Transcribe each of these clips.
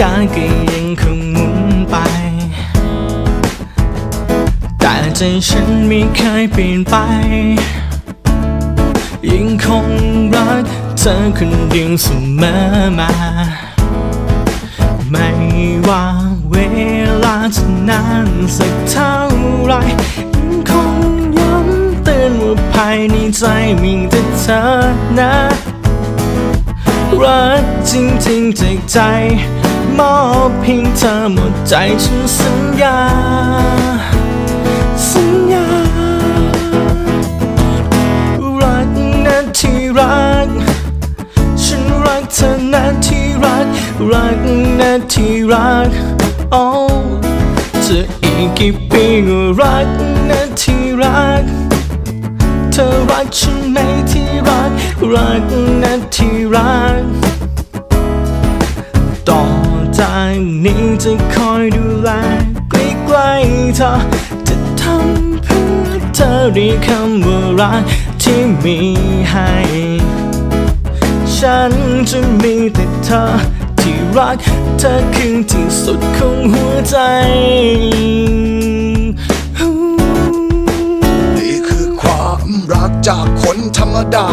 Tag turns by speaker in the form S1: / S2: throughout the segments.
S1: การก็ยังคงหมุนไป แต่ใจฉันไม่เคยเปลี่ยนไปยังคงรักเธอคนเดียวเสมอมา ไม่ว่าเวลาจะนานสักเท่าไรยังคงย้ำเตือนว่าภายในใจมีแต่เธอนะ รักจริงๆจากใจ มอบเพียงเธอหมดใจฉันสัญญา สัญญา รักนะที่รัก ฉันรักเธอนะที่รัก รักนะที่รักโอ้จะอีกกี่ปีก็รักนะที่รัก เธอรักฉันไหมที่รัก รัก จะคอยดูแลใกล้ๆเธอ จะทำเพื่อเธอด้วยคำว่ารักที่มีให้ ฉันจะมีแต่เธอที่รัก เธอคือที่สุดของหัวใจ
S2: นี่คือความรักจากคนธรรมดา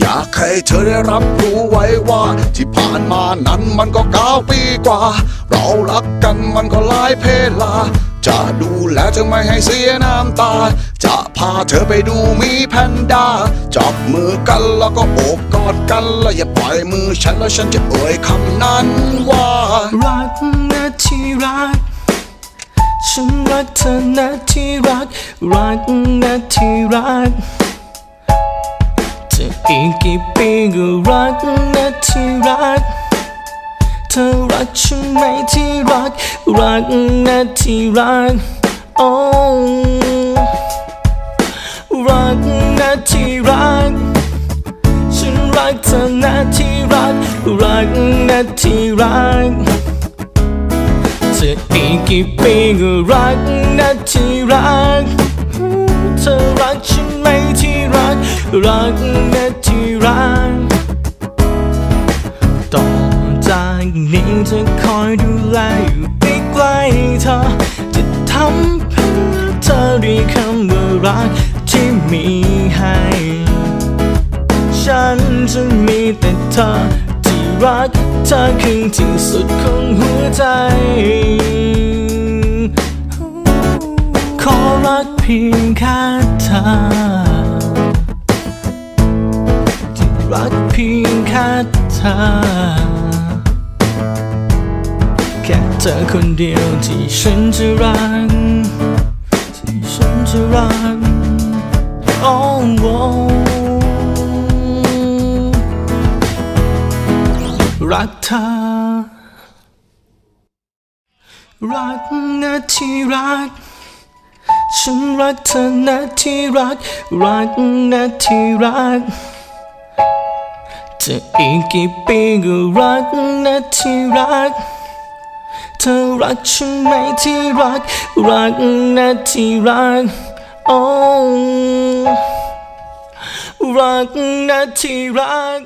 S2: อยากให้เธอได้รับรู้ไว้ว่า ที่ผ่านมานั้นมันก็เก้าปีกว่า เรารักกันมันก็หลายเพลา จะดูแลเธอไม่ให้เสียน้ำตา จะพาเธอไปดูมีแพนด้า จับมือกันแล้วก็โอบกอดกันแล้วอย่าปล่อยมือฉันแล้วฉันจะเอ่ยคำนั้นว่า
S1: รักนะที่รัก ฉันรักเธอนะที่รัก รักนะที่รักจะอีกกี่ปีก็รักนะที่รัก ธอรักฉันไหมที่รัก รักนะที่รักโอ้รักนะที่รัก ฉันรักเธอนะที่รัก รักนะที่รักจะอีกกี่ปีก็รักนะที่รัก เธอรักฉันไหมที่รัก รักนะที่รัก อยดูแลอยู่ใกล้ๆเธอ จะทำเพื่อเธอด้วยคำว่ารักที่มีให้ ฉันจะมีแต่เธอที่รักเธอคือที่สุดของหัวใจ ขอรักเพียงแค่เธอที่รักเพียงแค่เธอ แค่เธอคนเดียวที่ฉันจะรักที่ฉันจะรักโอ้โหรักเธอ รักนะที่รักฉันรักเธอนะที่รัก รักนะที่รัก จะอีกกี่ปีก็รักนะที่รัก ธอรักฉันไหมที่รัก รักนะที่รักโอ้รักนะที่รัก